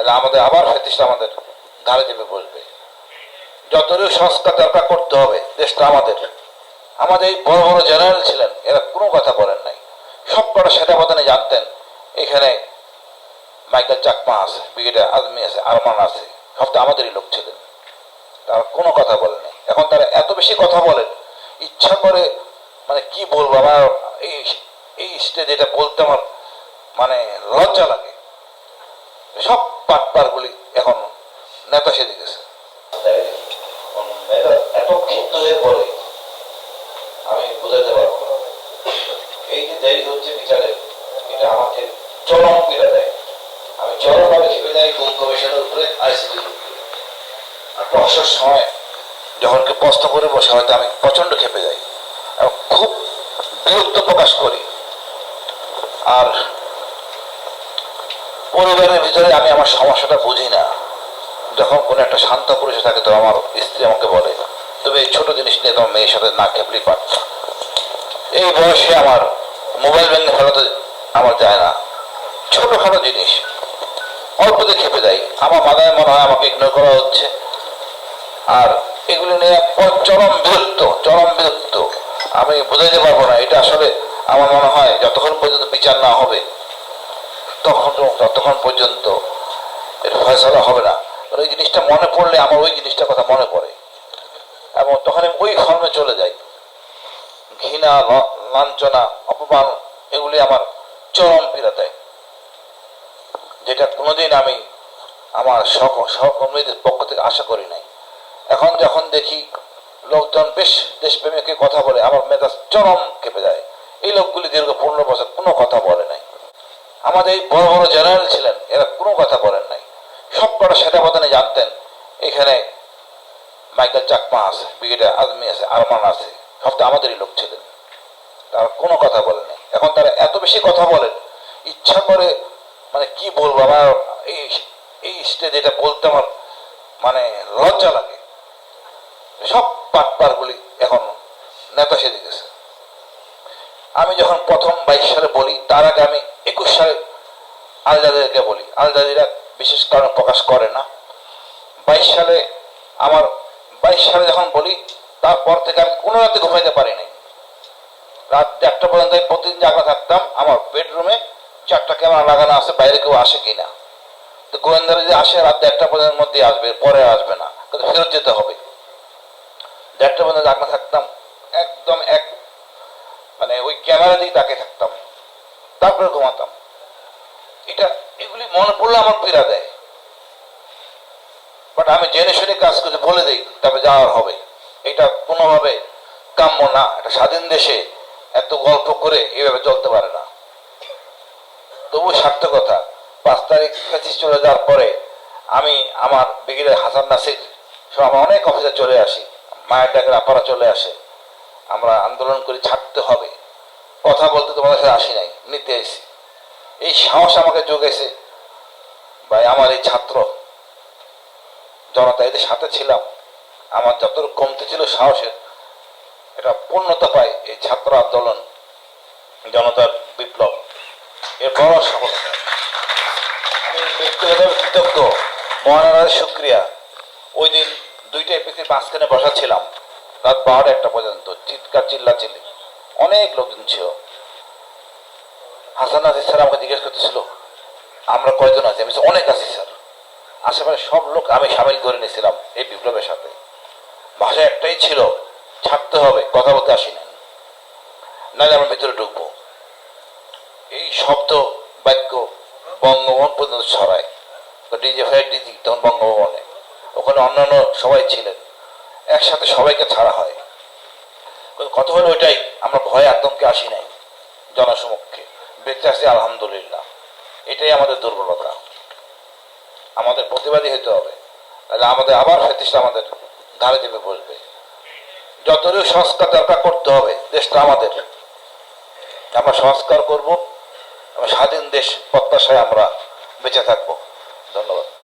তাহলে আমাদের আবার ফেতিস্ট আমাদের ধারে চেপে বসবে। যতটুকু সংস্কার দরকার করতে হবে, দেশটা আমাদের। আমাদের এই বড় বড় জেনারেল ছিলেন, এরা কোনো কথা বলেন নাই। সব কটা সেনাপ্রধানে জানতেন। এখানে মাইকেল চাকমা আছে, ব্রিগেডিয়ার আদমি আছে, আরমান আছে, সব তো আমাদেরই লোক ছিলেন। তারা কোনো কথা বলেনি এখন তারা এত বেশি কথা বলেন, ইচ্ছা করে মানে কি বলব, আমার এই এই স্টেজে এটা বলতে আমার মানে লজ্জা লাগে। সব এখন যখন কেউ প্রশ্ন করে বসে, হয়তো আমি প্রচণ্ড খেপে যাই। খুব বিরক্ত প্রকাশ করি। আর পরিবারের ভিতরে আমি আমার সমস্যাটা বুঝি না। যখন কোনো একটা শান্ত পুরুষ থাকে, তো আমার স্ত্রী আমাকে বলে তবে এই ছোট জিনিস নিয়ে তোমার মেয়ের সাথে না খেপলি পারত এই বয়সে আমার মোবাইল ভেঙে ফেলাতে আমার যায় না। ছোটখাটো জিনিস। অল্পতে খেপে যাই। আমার মাথায় মনে হয় আমাকে ইগনোর করা হচ্ছে। আর এগুলো নিয়ে চরম বিরক্ত চরম বিরক্ত। আমি বোঝাইতে পারব না। এটা আসলে আমার মনে হয় যতক্ষণ পর্যন্ত বিচার না হবে তখন ততক্ষণ পর্যন্ত এর ফয়সলা হবে না। ওই জিনিসটা মনে পড়লে আমার ওই জিনিসটার কথা মনে পড়ে। এবং তখন আমি ওই ফর্মে চলে যাই। ঘৃণা লাঞ্ছনা, অপমান, এগুলি আমার চরম পীড়া দেয় যেটা কোনোদিন আমি আমার সহ- সহকর্মীদের পক্ষ থেকে আশা করি নাই। এখন যখন দেখি লোকজন বেশ দেশপ্রেমিকের কথা বলে, আমার মেজাজ চরম কেঁপে যায়। এই লোকগুলি দীর্ঘ পনেরো বছর কোনো কথা বলে আমাদের বড় বড় জেনারেল ছিলেন, এরা কোনো কথা বলেন নাই। সব কটা সেনাপ্রধানে জানতেন, এখানে মাইকেল চাকমা আছে, ব্রিগেডিয়ার আদমি আছে, আরমান আছে, সব তো আমাদেরই লোক ছিলেন। তারা কোনো কথা বলেনি এখন তারা এত বেশি কথা বলেন, ইচ্ছা করে মানে কি বলব, আমার এই এই স্টেজে এটা বলতে আমার মানে লজ্জা লাগে। সব পাটপারগুলি এখন নেতা সেজে গেছে। আমি যখন প্রথম বাইশ সালে বলি, তার আগে আমি একুশ সালে আলজাদিরাকে বলি। আলজাদিরা বিশেষ কারণে প্রকাশ করে না। বাইশ সালে আমার, বাইশ সালে যখন বলি, তারপর থেকে আমি কোনো রাতে ঘুমাইতে পারিনি রাত একটা পর্যন্ত আমি প্রতিদিন জাগা থাকতাম, আমার বেডরুমে চারটা ক্যামেরা লাগানো আছে, বাইরে কেউ আসে কিনা। তো গোয়েন্দারা যে আসে, রাত দেড়টা পর্যন্ত মধ্যে আসবে, পরে আসবে না, কিন্তু ফেরত যেতে হবে। দেড়টা পর্যন্ত জাগনা থাকতাম, একদম এক মানে ওই ক্যামেরা দিয়ে তাকে থাকতাম। তারপরে ঘুমাতাম। এটা, এগুলি মনে পড়লে আমার পীড়া দেয়। বাট আমি জেনে শুনে কাজ করে, বলে দিই, তবে যাওয়ার হবে। এটা কোনোভাবে কাম্য না। এটা স্বাধীন দেশে এত গল্প করে এইভাবে চলতে পারে না। তবু সার্থকতা পাঁচ তারিখ ফেসিস চলে যাওয়ার পরে আমি আমার ব্রিগেডিয়ার হাসান নাসির সব আমার অনেক অফিসে চলে আসি। মায়ের ডাকের আপারা চলে আসে। আমরা আন্দোলন করে, ছাড়তে হবে। কথা বলতে তোমাদের সাথে আসি নাই। নিতে এসি। এই সাহস আমাকে যোগেছে ভাই, আমার এই ছাত্র, জনতা, এদের সাথে ছিলাম। আমার যতটুকু কমতে ছিল সাহসের, এটা পূর্ণতা পায় এই ছাত্র আন্দোলন, জনতার বিপ্লব। এর বড় সফলতা আমি ব্যক্তিগতভাবে কৃতজ্ঞ। মহানারায় শুক্রিয়া। ওই দিন দুইটা এপিসির মাঝখানে বসা ছিলাম। রাত বারোটা একটা পর্যন্ত। চিৎকার চিল্লা চিল্লি অনেক লোকজন ছিল। হাসান নাজির স্যার, আমাকে জিজ্ঞেস করতেছিল। আমরা কয়জন আছি? আমি অনেক আছি, স্যার। আশেপাশে সব লোক, আমি সামিল করে নিয়েছিলাম এই বিপ্লবের সাথে। ভাষা একটাই ছিল, ছাড়তে হবে, কথা বলতে আসি না নাহলে আমরা ভিতরে ঢুকবো। এই শব্দ, বাক্য বঙ্গভবন পর্যন্ত ছড়ায়। ডিজে ফায়ার ডিজি, তখন বঙ্গভবনে। ওখানে অন্যান্য সবাই ছিলেন। একসাথে সবাইকে ছাড়া হয়। কথা হলো ওইটাই, আমরা ভয়ে আতঙ্কে আসি নাই, জনসমক্ষে। বেঁচে আছি আলহামদুলিল্লাহ। এটাই আমাদের দুর্বলতা। আমাদের প্রতিবাদী হতে হবে। তাহলে আমাদের আবার ফেতিস্ট আমাদের ধারে চেপে বসবে। যতটুকু সংস্কার দরকার করতে হবে, দেশটা আমাদের। আমরা সংস্কার করব এবং স্বাধীন দেশ প্রত্যাশায় আমরা বেঁচে থাকব। ধন্যবাদ।